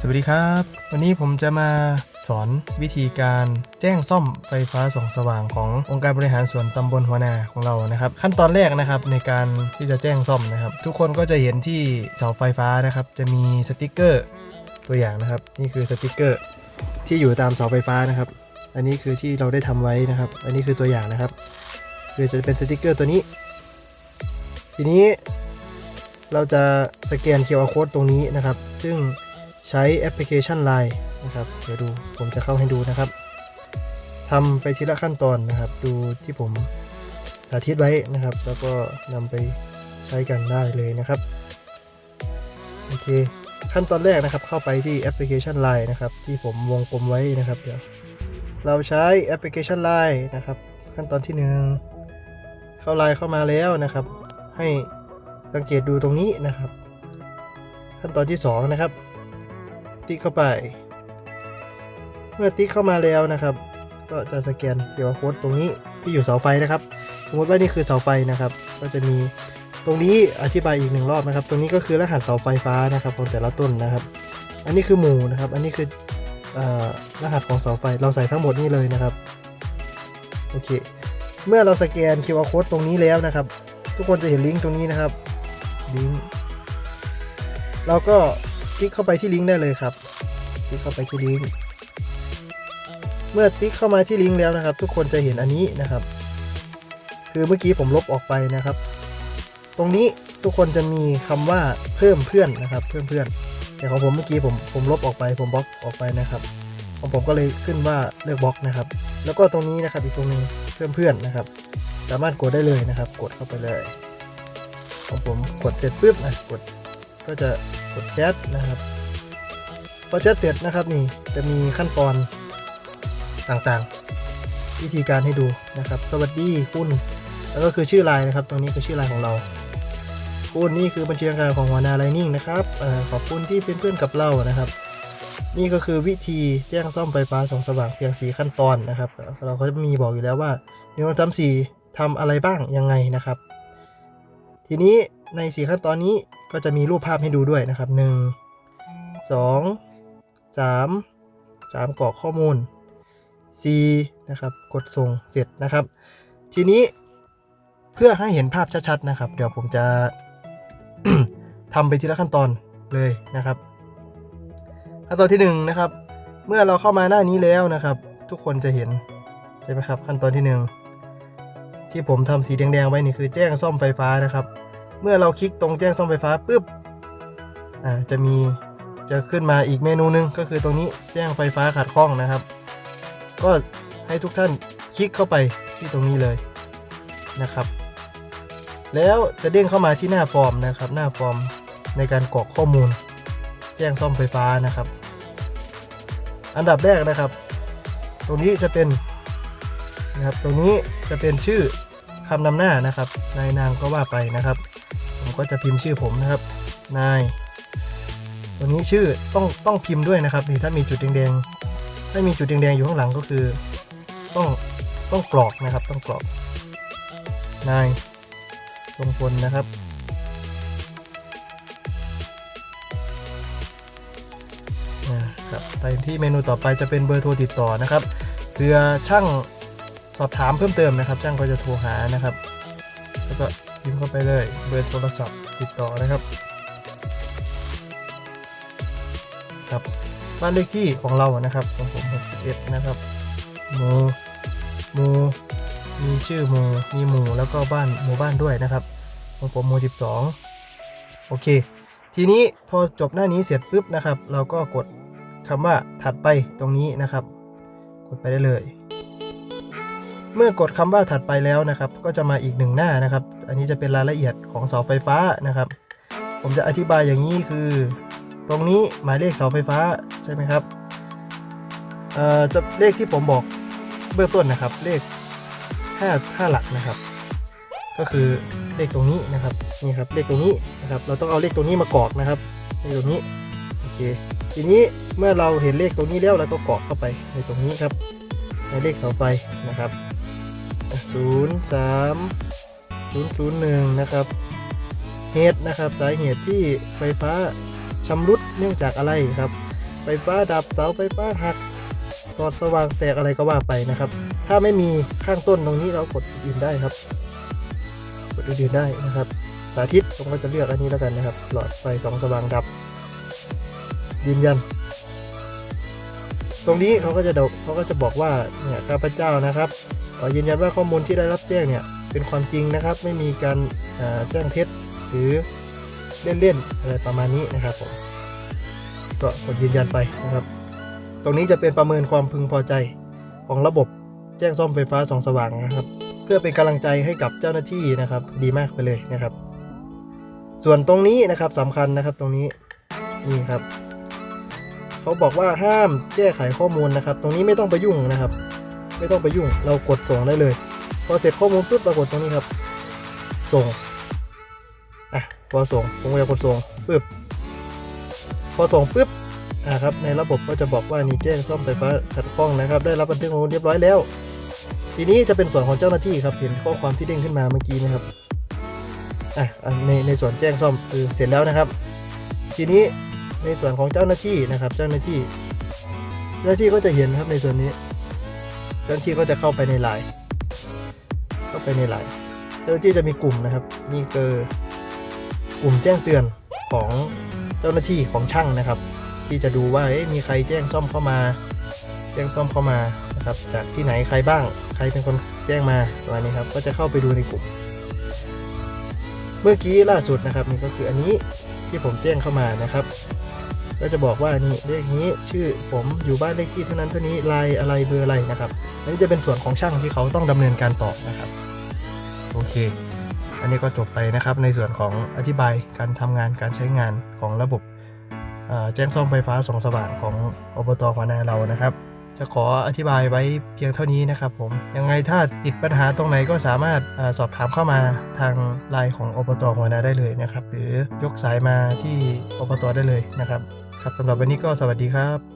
สวัสดีครับ วันนี้ผมจะมาสอนวิธีการแจ้งซ่อมไฟฟ้าส่องสว่างขององค์การบริหารส่วนตำบลหัวนาของเรานะครับ ขั้นตอนแรกนะครับในการที่จะแจ้งซ่อมนะครับ ทุกคนก็จะเห็นที่เสาไฟฟ้านะครับ จะมีสติกเกอร์ตัวอย่างนะครับ นี่คือสติกเกอร์ที่อยู่ตามเสาไฟฟ้านะครับ อันนี้คือที่เราได้ทำไว้นะครับ อันนี้คือตัวอย่างนะครับคือจะเป็นสติกเกอร์ตัวนี้ ทีนี้เราจะสแกน QR code ตรงนี้นะครับ ซึ่ง ใช้แอปพลิเคชัน Line นะครับ เดี๋ยวดูผมจะเข้าให้ดูนะครับทำไปทีละขั้นตอนนะครับ ดูที่ผมสาธิตไว้นะครับ แล้วก็นำไปใช้กันได้เลยนะครับโอเคขั้นตอนแรกนะครับ เข้าไปที่แอปพลิเคชัน Line นะครับ ที่ผมวงกลมไว้นะครับเดี๋ยวเราใช้แอปพลิเคชัน Line นะครับ ขั้นตอนที่หนึ่งเข้า Line เข้ามาแล้วนะครับ ให้สังเกตดูตรงนี้นะครับ ขั้นตอนที่ 2 นะครับ ติ๊กเข้าไป เมื่อติ๊กเข้ามาแล้วนะครับ ก็จะสแกนเดี๋ยวโค้ดตรงนี้ที่อยู่เสาไฟนะครับ สมมติว่านี่คือเสาไฟนะครับ ก็จะมีตรงนี้อธิบายอีกหนึ่งรอบนะครับ ตรงนี้ก็คือรหัสเสาไฟฟ้านะครับของแต่ละต้นนะครับ อันนี้คือหมู่นะครับ อันนี้คืออรหัสของเสาไฟ เราใส่ทั้งหมดนี่เลยนะครับ โอเค เมื่อเราสแกน QR code ตรงนี้แล้วนะครับ ทุกคนจะเห็นลิงก์ตรงนี้นะครับ ลิงก์ เราก็ คลิกเข้าไปที่ลิงก์ได้เลยครับ คลิกเข้าไปที่ลิงก์ เมื่อติ๊กเข้ามาที่ลิงก์แล้วนะครับ ทุกคนจะเห็นอันนี้นะครับ คือเมื่อกี้ผมลบออกไปนะครับ ตรงนี้ทุกคนจะมีคำว่าเพิ่มเพื่อนนะครับ เพิ่มเพื่อนแต่ของผมเมื่อกี้ผมผมลบออกไป ผมบล็อกออกไปนะครับของผมก็เลยขึ้นว่าเลือกบล็อกนะครับ แล้วก็ตรงนี้นะครับอีกตรงนึงเพิ่มเพื่อนนะครับ สามารถกดได้เลยนะครับ กดเข้าไปเลยของผมกดเสร็จปุ๊บนะกดก็จะ กดแชทนะครับพอแชทเสร็จนะครับนี่จะมีขั้นตอนต่างๆ วิธีการให้ดูนะครับ สวัสดีคุณแล้วก็คือชื่อไลน์นะครับ ตรงนี้คือชื่อไลน์ของเราคุณนี่คือบัญชีการของหัวหน้าไลนิ่งนะครับออขอบคุณที่เป็นเพื่อนกับเรานะครับ นี่ก็คือวิธีแจ้งซ่อมไฟฟ้าสองสว่างเพียงสีขั้นตอนนะครับ เราก็จะมีบอกอยู่แล้วว่าหนึ่งสองสามสี่ทำอะไรบ้างยังไงนะครับ ทีนี้ ในสีขั้นตอนนี้ก็จะมีรูปภาพให้ดูด้วยนะครับ 1 2 3 3กรอกข้อมูล 4 นะครับ กดส่งเสร็จนะครับ ทีนี้เพื่อให้เห็นภาพชัดๆนะครับ เดี๋ยวผมจะทำไปทีละขั้นตอนเลยนะครับ ขั้นตอนที่1นะครับ เมื่อเราเข้ามาหน้านี้แล้วนะครับ ทุกคนจะเห็นใช่ไหมครับ ขั้นตอนที่ 1 ที่ผมทำสีแดงๆไว้นี่คือแจ้งซ่อมไฟฟ้านะครับ เมื่อเราคลิกตรงแจ้งซ่อมไฟฟ้าปุ๊บอ่าจะมีจะขึ้นมาอีกเมนูหนึงก็คือตรงนี้แจ้งไฟฟ้าขาดข้องนะครับ ก็ให้ทุกท่านคลิกเข้าไปที่ตรงนี้เลยนะครับ แล้วจะเด้งเข้ามาที่หน้าฟอร์มนะครับ หน้าฟอร์มในการกรอกข้อมูล แจ้งซ่อมไฟฟ้านะครับ อันดับแรกนะครับ ตรงนี้จะเป็นนะครับตรงนี้จะเป็นชื่อคำนำหน้านะครับนายนางก็ว่าไปนะครับ ก็จะพิมพ์ชื่อผมนะครับ นาย ตัวนี้ชื่อต้องต้องพิมพ์ด้วยนะครับนี่ถ้ามีจุดแดงๆ ถ้ามีจุดแดงๆอยู่ข้างหลังก็คือ ต้องต้องกรอกนะครับ ต้องกรอก นายทรงพลนะครับ นะครับ ไปที่เมนูต่อไปจะเป็นเบอร์โทรติดต่อนะครับเผื่อช่างสอบถามเพิ่มเติมนะครับช่างก็จะโทรหานะครับ แล้วก็ พิมพ์เข้าไปเลยเบอร์โทรศัพท์ติดต่อนะครับครับบ้านเลขที่ของเรานะครับของผม61นะครับหมูหมูมีชื่อหมูมีหมู่แล้วก็บ้านหมู่บ้านด้วยนะครับของผมหมู่12 โอเค ทีนี้พอจบหน้านี้เสร็จปุ๊บนะครับ เราก็กดคำว่าถัดไปตรงนี้นะครับ กดไปได้เลย เมื่อกดคำว่าถัดไปแล้วนะครับ ก็จะมาอีกหนึ่งหน้านะครับ อันนี้จะเป็นรายละเอียดของเสาไฟฟ้านะครับ ผมจะอธิบายอย่างนี้คือ ตรงนี้หมายเลขเสาไฟฟ้าใช่ไหมครับเอ่อจะเลขที่ผมบอกเบื้องต้นนะครับ เลข5 5หลักนะครับ ก็คือเลขตรงนี้นะครับนี่ครับเลขตรงนี้นะครับ เราต้องเอาเลขตรงนี้มากรอกนะครับเลขตรงนี้โอเคทีนี้เมื่อเราเห็นเลขตรงนี้แล้วเราก็กรอกเข้าไปในตรงนี้ครับในเลขเสาไฟนะครับ ศูนย์สามศูนย์ศูนย์หนึ่งนะครับ เหตุนะครับสาเหตุที่ไฟฟ้าชำรุดเนื่องจากอะไรครับ ไฟฟ้าดับเสาไฟฟ้าหักหลอดสว่างแตกอะไรก็ว่าไปนะครับ ถ้าไม่มีข้างต้นตรงนี้เรากดอื่นได้ครับ กดอื่นได้นะครับ สาธิตผมก็จะเลือกอันนี้แล้วกันนะครับ หลอดไฟสองสว่างดับ ยืนยัน ตรงนี้เขาก็จะเดาเขาก็จะบอกว่าเนี่ยข้าพเจ้านะครับ ยืนยันว่าข้อมูลที่ได้รับแจ้งเนี่ยเป็นความจริงนะครับ ไม่มีการแจ้งเท็จหรือเล่นๆอะไรประมาณนี้นะครับผมก็กดยืนยันไปนะครับ ตรงนี้จะเป็นประเมินความพึงพอใจของระบบแจ้งซ่อมไฟฟ้าสองสว่างนะครับ เพื่อเป็นกำลังใจให้กับเจ้าหน้าที่นะครับ ดีมากไปเลยนะครับ ส่วนตรงนี้นะครับสำคัญนะครับตรงนี้นี่ครับ เขาบอกว่าห้ามแก้ไขข้อมูลนะครับ ตรงนี้ไม่ต้องไปยุ่งนะครับ ไม่ต้องไปยุ่ง เรากดส่งได้เลย พอเสร็จข้อมูลปุ๊บปรากฏตรงนี้ครับ ส่ง อะ พอส่ง ผมก็จะกดส่งปุ๊บ พอส่งปุ๊บ อะครับ ในระบบก็จะบอกว่านี่แจ้งซ่อมไฟฟ้าขัดข้องนะครับ ได้รับบันทึกข้อมูลเรียบร้อยแล้ว ทีนี้จะเป็นส่วนของเจ้าหน้าที่ครับ เห็นข้อความที่เด้งขึ้นมาเมื่อกี้นะครับ อะอะในในส่วนแจ้งซ่อมคือเสร็จแล้วนะครับ ทีนี้ในส่วนของเจ้าหน้าที่นะครับ เจ้าหน้าที่ เจ้าหน้าที่ก็จะเห็นครับในส่วนนี้ เจ้าหน้าที่ก็จะเข้าไปในไลน์เข้าไปในไลน์เจ้าหน้าที่จะมีกลุ่มนะครับ นี่คือกลุ่มแจ้งเตือนของเจ้าหน้าที่ของช่างนะครับ ที่จะดูว่ามีใครแจ้งซ่อมเข้ามา แจ้งซ่อมเข้ามานะครับ จากที่ไหนใครบ้าง ใครเป็นคนแจ้งมาประมาณนี้ครับ ก็จะเข้าไปดูในกลุ่ม เมื่อกี้ล่าสุดนะครับนี่ก็คืออันนี้ที่ผมแจ้งเข้ามานะครับ ก็จะบอกว่านี่เลขนี้ชื่อผมอยู่บ้านเลขที่เท่านั้นเท่านี้ลายอะไรเบอร์อะไรนะครับอันนี้จะเป็นส่วนของช่างที่เขาต้องดำเนินการต่อนะครับโอเค อันนี้ก็จบไปนะครับในส่วนของอธิบายการทำงานการใช้งานของระบบแจ้งซ่อมไฟฟ้าสองสว่างของอบตหัวนาเรานะครับ จะขออธิบายไว้เพียงเท่านี้นะครับผมยังไงถ้าติดปัญหาตรงไหนก็สามารถอสอบถามเข้ามาทางไลน์ของอบตหัวนาได้เลยนะครับ หรือยกสายมาที่อบตได้เลยนะครับ ครับสำหรับวันนี้ก็สวัสดีครับ